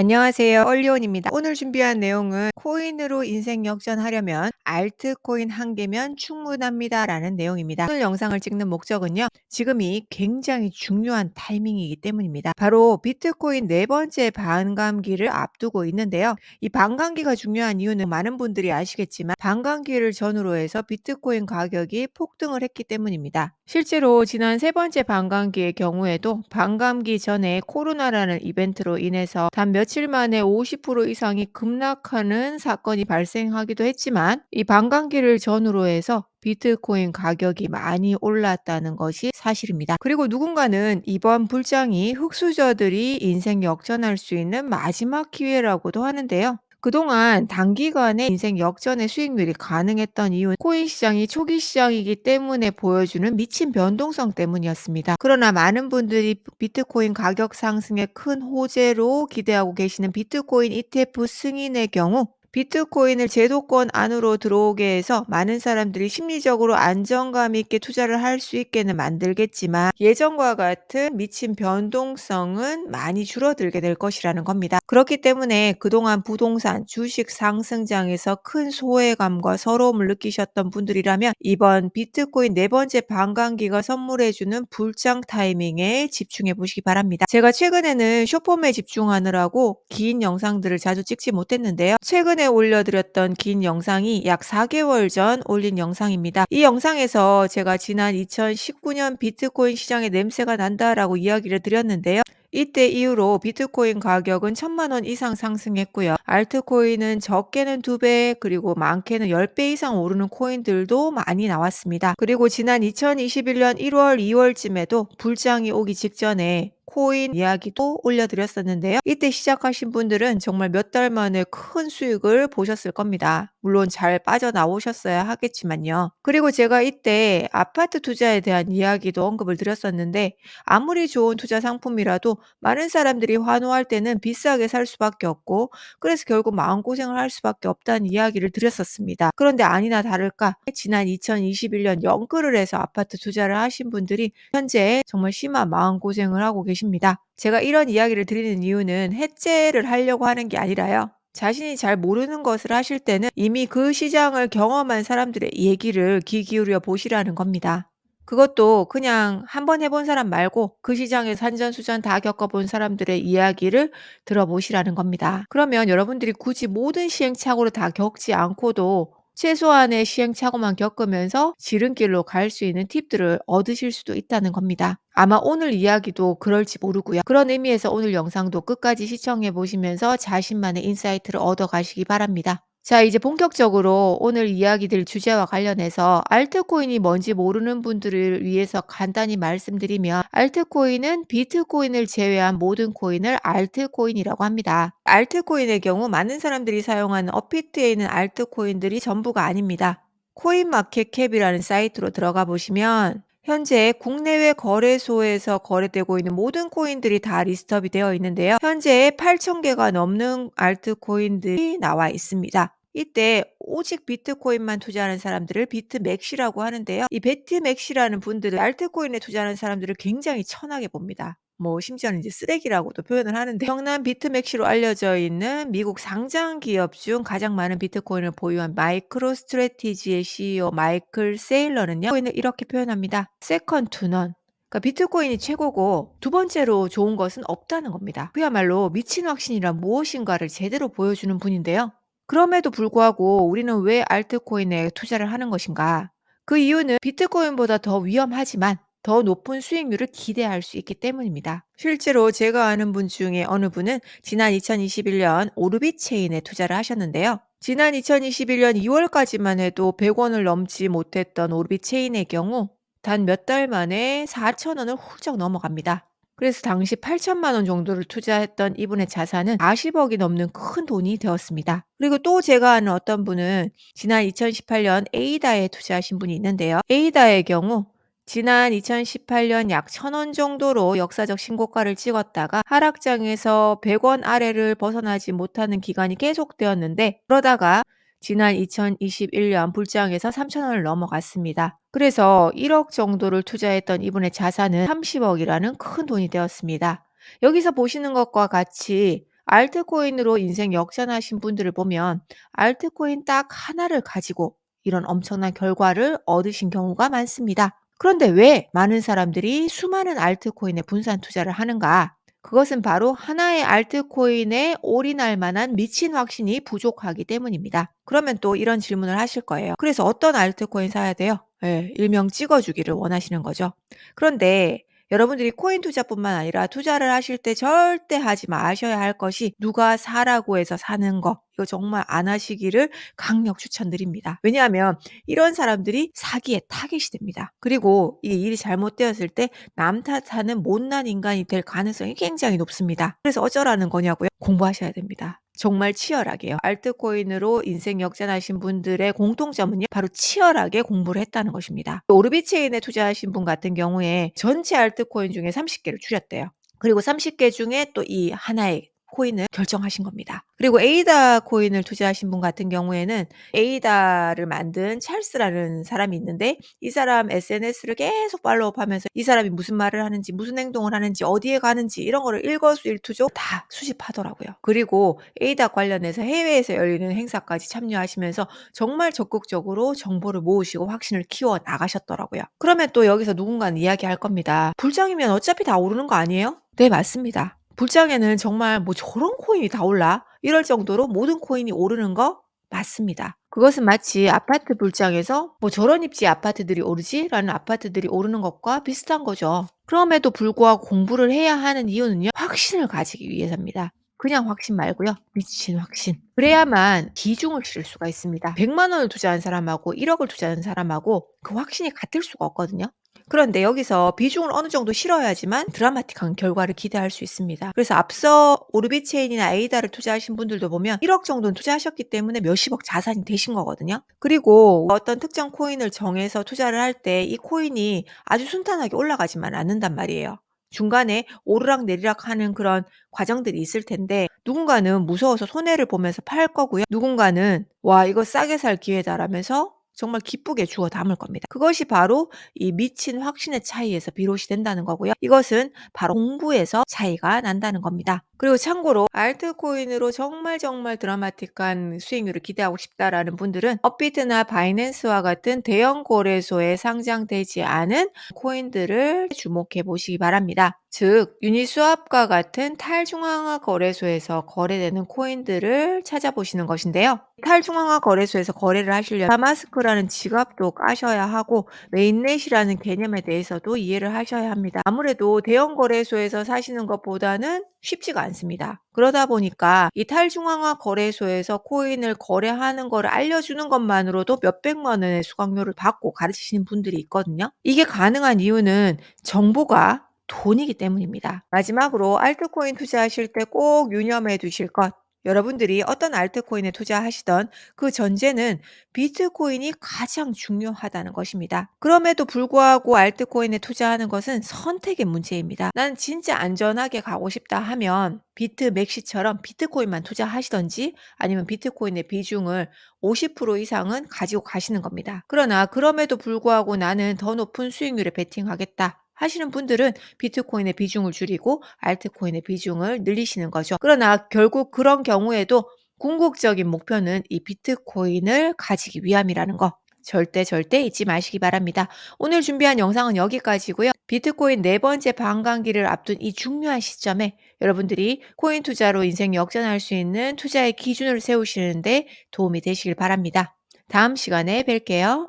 안녕하세요. 얼리온입니다. 오늘 준비한 내용은 코인으로 인생 역전하려면 알트코인 한 개면 충분합니다. 라는 내용입니다. 오늘 영상을 찍는 목적은요. 지금이 굉장히 중요한 타이밍이기 때문입니다. 바로 비트코인 네 번째 반감기를 앞두고 있는데요. 이 반감기가 중요한 이유는 많은 분들이 아시겠지만 반감기를 전후로 해서 비트코인 가격이 폭등을 했기 때문입니다. 실제로 지난 세 번째 반감기의 경우에도 반감기 전에 코로나라는 이벤트로 인해서 단 며칠 만에 50% 이상이 급락하는 사건이 발생하기도 했지만 이 반감기를 전후로 해서 비트코인 가격이 많이 올랐다는 것이 사실입니다. 그리고 누군가는 이번 불장이 흑수저들이 인생 역전할 수 있는 마지막 기회라고도 하는데요. 그동안 단기간에 인생 역전의 수익률이 가능했던 이유는 코인 시장이 초기 시장이기 때문에 보여주는 미친 변동성 때문이었습니다. 그러나 많은 분들이 비트코인 가격 상승의 큰 호재로 기대하고 계시는 비트코인 ETF 승인의 경우 비트코인을 제도권 안으로 들어오게 해서 많은 사람들이 심리적으로 안정감 있게 투자를 할 수 있게는 만들겠지만 예전과 같은 미친 변동성은 많이 줄어들게 될 것이라는 겁니다. 그렇기 때문에 그동안 부동산, 주식 상승장에서 큰 소외감과 서러움을 느끼셨던 분들이라면 이번 비트코인 네 번째 반감기가 선물해주는 불장 타이밍에 집중해 보시기 바랍니다. 제가 최근에는 쇼폼에 집중하느라고 긴 영상들을 자주 찍지 못했는데요. 최근 에 올려드렸던 긴 영상이 약 4개월 전 올린 영상입니다. 이 영상에서 제가 지난 2019년 비트코인 시장의 냄새가 난다라고 이야기를 드렸는데요. 이때 이후로 비트코인 가격은 천만 원 이상 상승했고요. 알트코인은 적게는 2배 그리고 많게는 10배 이상 오르는 코인들도 많이 나왔습니다. 그리고 지난 2021년 1월, 2월쯤에도 불장이 오기 직전에 코인 이야기도 올려드렸었는데요. 이때 시작하신 분들은 정말 몇 달 만에 큰 수익을 보셨을 겁니다. 물론 잘 빠져나오셨어야 하겠지만요. 그리고 제가 이때 아파트 투자에 대한 이야기도 언급을 드렸었는데 아무리 좋은 투자 상품이라도 많은 사람들이 환호할 때는 비싸게 살 수밖에 없고 그래서 결국 마음고생을 할 수밖에 없다는 이야기를 드렸었습니다. 그런데 아니나 다를까 지난 2021년 연끌을 해서 아파트 투자를 하신 분들이 현재 정말 심한 마음고생을 하고 계십니다. 제가 이런 이야기를 드리는 이유는 해제를 하려고 하는 게 아니라요. 자신이 잘 모르는 것을 하실 때는 이미 그 시장을 경험한 사람들의 얘기를 귀 기울여 보시라는 겁니다. 그것도 그냥 한번 해본 사람 말고 그 시장에 산전수전 다 겪어본 사람들의 이야기를 들어보시라는 겁니다. 그러면 여러분들이 굳이 모든 시행착오를 다 겪지 않고도 최소한의 시행착오만 겪으면서 지름길로 갈 수 있는 팁들을 얻으실 수도 있다는 겁니다. 아마 오늘 이야기도 그럴지 모르고요. 그런 의미에서 오늘 영상도 끝까지 시청해 보시면서 자신만의 인사이트를 얻어 가시기 바랍니다. 자, 이제 본격적으로 오늘 이야기 들 주제와 관련해서 알트코인이 뭔지 모르는 분들을 위해서 간단히 말씀드리면 알트코인은 비트코인을 제외한 모든 코인을 알트코인이라고 합니다. 알트코인의 경우 많은 사람들이 사용하는 업비트에 있는 알트코인들이 전부가 아닙니다. 코인마켓캡이라는 사이트로 들어가 보시면 현재 국내외 거래소에서 거래되고 있는 모든 코인들이 다 리스트업이 되어 있는데요. 현재 8,000개가 넘는 알트코인들이 나와 있습니다. 이때 오직 비트코인만 투자하는 사람들을 비트맥시라고 하는데요. 이 비트맥시라는 분들은 알트코인에 투자하는 사람들을 굉장히 천하게 봅니다. 뭐 심지어는 이제 쓰레기라고도 표현을 하는데 경남 비트맥시로 알려져 있는 미국 상장 기업 중 가장 많은 비트코인을 보유한 마이크로 스트레티지의 CEO 마이클 세일러는요. 코인을 이렇게 표현합니다. 세컨 투 넌. 그러니까 비트코인이 최고고 두 번째로 좋은 것은 없다는 겁니다. 그야말로 미친 확신이란 무엇인가를 제대로 보여주는 분인데요. 그럼에도 불구하고 우리는 왜 알트코인에 투자를 하는 것인가? 그 이유는 비트코인보다 더 위험하지만 더 높은 수익률을 기대할 수 있기 때문입니다. 실제로 제가 아는 분 중에 어느 분은 지난 2021년 오르빗 체인에 투자를 하셨는데요. 지난 2021년 2월까지만 해도 100원을 넘지 못했던 오르빗 체인의 경우 단 몇 달 만에 4,000원을 훌쩍 넘어갑니다. 그래서 당시 8천만 원 정도를 투자했던 이분의 자산은 40억이 넘는 큰 돈이 되었습니다. 그리고 또 제가 아는 어떤 분은 지난 2018년 에이다에 투자하신 분이 있는데요. 에이다의 경우 지난 2018년 약 1,000원 정도로 역사적 신고가를 찍었다가 하락장에서 100원 아래를 벗어나지 못하는 기간이 계속되었는데 그러다가 지난 2021년 불장에서 3,000원을 넘어갔습니다. 그래서 1억 정도를 투자했던 이분의 자산은 30억이라는 큰 돈이 되었습니다. 여기서 보시는 것과 같이 알트코인으로 인생 역전하신 분들을 보면 알트코인 딱 하나를 가지고 이런 엄청난 결과를 얻으신 경우가 많습니다. 그런데 왜 많은 사람들이 수많은 알트코인에 분산 투자를 하는가? 그것은 바로 하나의 알트코인에 올인할 만한 미친 확신이 부족하기 때문입니다. 그러면 또 이런 질문을 하실 거예요. 그래서 어떤 알트코인 사야 돼요? 예, 일명 찍어주기를 원하시는 거죠. 그런데 여러분들이 코인 투자뿐만 아니라 투자를 하실 때 절대 하지 마셔야 할 것이 누가 사라고 해서 사는 거. 이거 정말 안 하시기를 강력 추천드립니다. 왜냐하면 이런 사람들이 사기의 타겟이 됩니다. 그리고 이 일이 잘못되었을 때 남 탓하는 못난 인간이 될 가능성이 굉장히 높습니다. 그래서 어쩌라는 거냐고요? 공부하셔야 됩니다. 정말 치열하게요. 알트코인으로 인생 역전하신 분들의 공통점은요. 바로 치열하게 공부를 했다는 것입니다. 오르비체인에 투자하신 분 같은 경우에 전체 알트코인 중에 30개를 줄였대요. 그리고 30개 중에 또 이 하나의 코인을 결정하신 겁니다. 그리고 에이다 코인을 투자하신 분 같은 경우에는 에이다를 만든 찰스라는 사람이 있는데 이 사람 SNS를 계속 팔로우하면서 이 사람이 무슨 말을 하는지 무슨 행동을 하는지 어디에 가는지 이런 거를 일거수일투족 다 수집하더라고요. 그리고 에이다 관련해서 해외에서 열리는 행사까지 참여하시면서 정말 적극적으로 정보를 모으시고 확신을 키워 나가셨더라고요. 그러면 또 여기서 누군가는 이야기할 겁니다. 불장이면 어차피 다 오르는 거 아니에요? 네, 맞습니다. 불장에는 정말 뭐 저런 코인이 다 올라? 이럴 정도로 모든 코인이 오르는 거 맞습니다. 그것은 마치 아파트 불장에서 뭐 저런 입지 아파트들이 오르지? 라는 아파트들이 오르는 것과 비슷한 거죠. 그럼에도 불구하고 공부를 해야 하는 이유는요. 확신을 가지기 위해서입니다. 그냥 확신 말고요. 미친 확신. 그래야만 기중을 치를 수가 있습니다. 100만 원을 투자한 사람하고 1억을 투자한 사람하고 그 확신이 같을 수가 없거든요. 그런데 여기서 비중을 어느 정도 실어야지만 드라마틱한 결과를 기대할 수 있습니다. 그래서 앞서 오르비체인이나 에이다를 투자하신 분들도 보면 1억 정도는 투자하셨기 때문에 몇십억 자산이 되신 거거든요. 그리고 어떤 특정 코인을 정해서 투자를 할 때 이 코인이 아주 순탄하게 올라가지만 않는단 말이에요. 중간에 오르락 내리락 하는 그런 과정들이 있을 텐데 누군가는 무서워서 손해를 보면서 팔 거고요. 누군가는 와 이거 싸게 살 기회다라면서 정말 기쁘게 주워 담을 겁니다. 그것이 바로 이 미친 확신의 차이에서 비롯이 된다는 거고요. 이것은 바로 공부에서 차이가 난다는 겁니다. 그리고 참고로 알트코인으로 정말 정말 드라마틱한 수익률을 기대하고 싶다라는 분들은 업비트나 바이낸스와 같은 대형 거래소에 상장되지 않은 코인들을 주목해 보시기 바랍니다. 즉, 유니스왑과 같은 탈중앙화 거래소에서 거래되는 코인들을 찾아보시는 것인데요. 탈중앙화 거래소에서 거래를 하시려면 다마스크라 는 지갑도 까셔야 하고 메인넷이라는 개념에 대해서도 이해를 하셔야 합니다. 아무래도 대형 거래소에서 사시는 것보다는 쉽지가 않습니다. 그러다 보니까 이 탈 중앙화 거래소에서 코인을 거래하는 거를 알려주는 것만으로도 몇백만 원의 수강료를 받고 가르치시는 분들이 있거든요. 이게 가능한 이유는 정보가 돈이기 때문입니다. 마지막으로 알트코인 투자하실 때 꼭 유념해 두실 것. 여러분들이 어떤 알트코인에 투자하시던 그 전제는 비트코인이 가장 중요하다는 것입니다. 그럼에도 불구하고 알트코인에 투자하는 것은 선택의 문제입니다. 난 진짜 안전하게 가고 싶다 하면 비트 맥시처럼 비트코인만 투자하시던지 아니면 비트코인의 비중을 50% 이상은 가지고 가시는 겁니다. 그러나 그럼에도 불구하고 나는 더 높은 수익률에 베팅하겠다. 하시는 분들은 비트코인의 비중을 줄이고 알트코인의 비중을 늘리시는 거죠. 그러나 결국 그런 경우에도 궁극적인 목표는 이 비트코인을 가지기 위함이라는 거 절대 절대 잊지 마시기 바랍니다. 오늘 준비한 영상은 여기까지고요. 비트코인 네 번째 반감기를 앞둔 이 중요한 시점에 여러분들이 코인 투자로 인생 역전할 수 있는 투자의 기준을 세우시는데 도움이 되시길 바랍니다. 다음 시간에 뵐게요.